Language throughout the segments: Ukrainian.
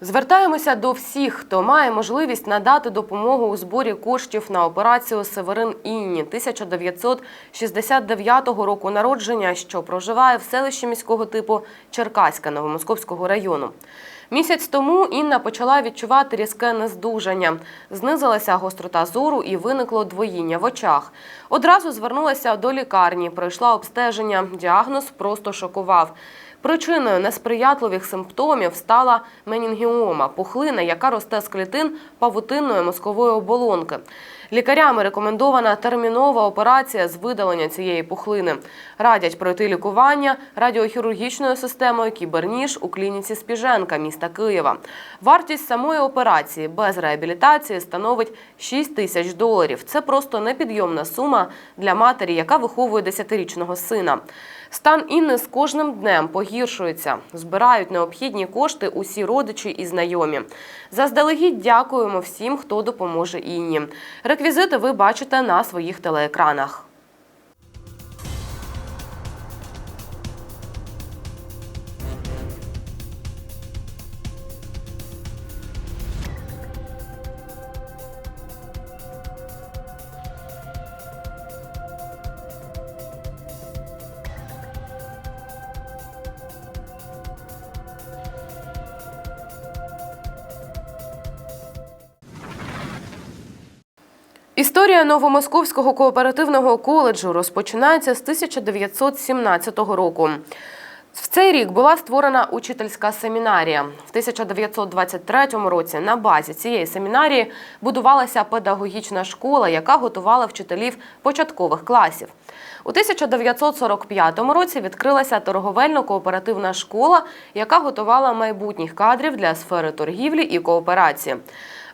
Звертаємося до всіх, хто має можливість надати допомогу у зборі коштів на операцію Северин Інні 1969 року народження, що проживає в селищі міського типу Черкаська Новомосковського району. Місяць тому Інна почала відчувати різке нездужання. Знизилася гострота зору і виникло двоїння в очах. Одразу звернулася до лікарні, пройшла обстеження. Діагноз просто шокував. Причиною несприятливих симптомів стала менінгіома – пухлина, яка росте з клітин павутинної мозкової оболонки. Лікарями рекомендована термінова операція з видалення цієї пухлини. Радять пройти лікування радіохірургічною системою «Кіберніж» у клініці Спіженка міста Києва. Вартість самої операції без реабілітації становить 6 тисяч доларів. Це просто непідйомна сума для матері, яка виховує 10-річного сина. Стан Інни з кожним днем погіршується. Збирають необхідні кошти усі родичі і знайомі. Заздалегідь дякуємо всім, хто допоможе Інні. Реквізити ви бачите на своїх телеекранах. Історія Новомосковського кооперативного коледжу розпочинається з 1917 року. В цей рік була створена учительська семінарія. В 1923 році на базі цієї семінарії будувалася педагогічна школа, яка готувала вчителів початкових класів. У 1945 році відкрилася торговельно-кооперативна школа, яка готувала майбутніх кадрів для сфери торгівлі і кооперації.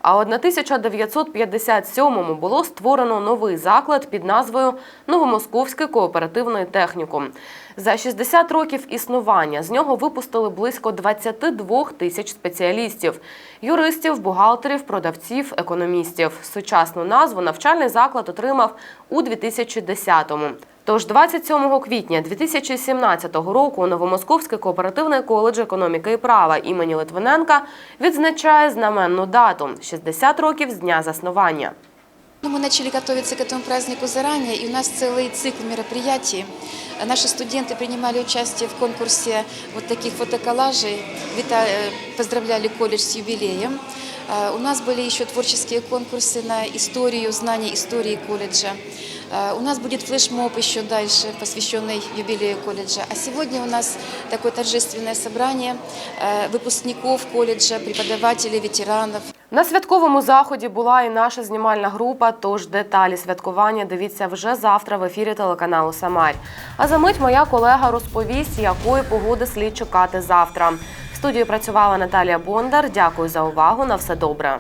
А от на 1957-му було створено новий заклад під назвою Новомосковський кооперативний технікум. За 60 років існування з нього випустили близько 22 тисяч спеціалістів – юристів, бухгалтерів, продавців, економістів. Сучасну назву навчальний заклад отримав у 2010-му. Тож 27 квітня 2017 року Новомосковський кооперативний коледж економіки і права імені Литвиненка відзначає знаменну дату – 60 років з дня заснування. Ну, Мы начали готовиться к этому празднику заранее, и у нас целый цикл мероприятий. Наши студенты принимали участие в конкурсе вот таких фотоколлажей, э, поздравляли колледж с юбилеем. Э, У нас были еще творческие конкурсы на историю, знание истории колледжа. Э, У нас будет флешмоб еще дальше, посвященный юбилею колледжа. А сегодня у нас такое торжественное собрание э, выпускников колледжа, преподавателей, ветеранов. На святковому заході була і наша знімальна група. Тож деталі святкування дивіться вже завтра в ефірі телеканалу Самарь. А за мить моя колега розповість, якої погоди слід чекати завтра. В студії працювала Наталія Бондар. Дякую за увагу. На все добре.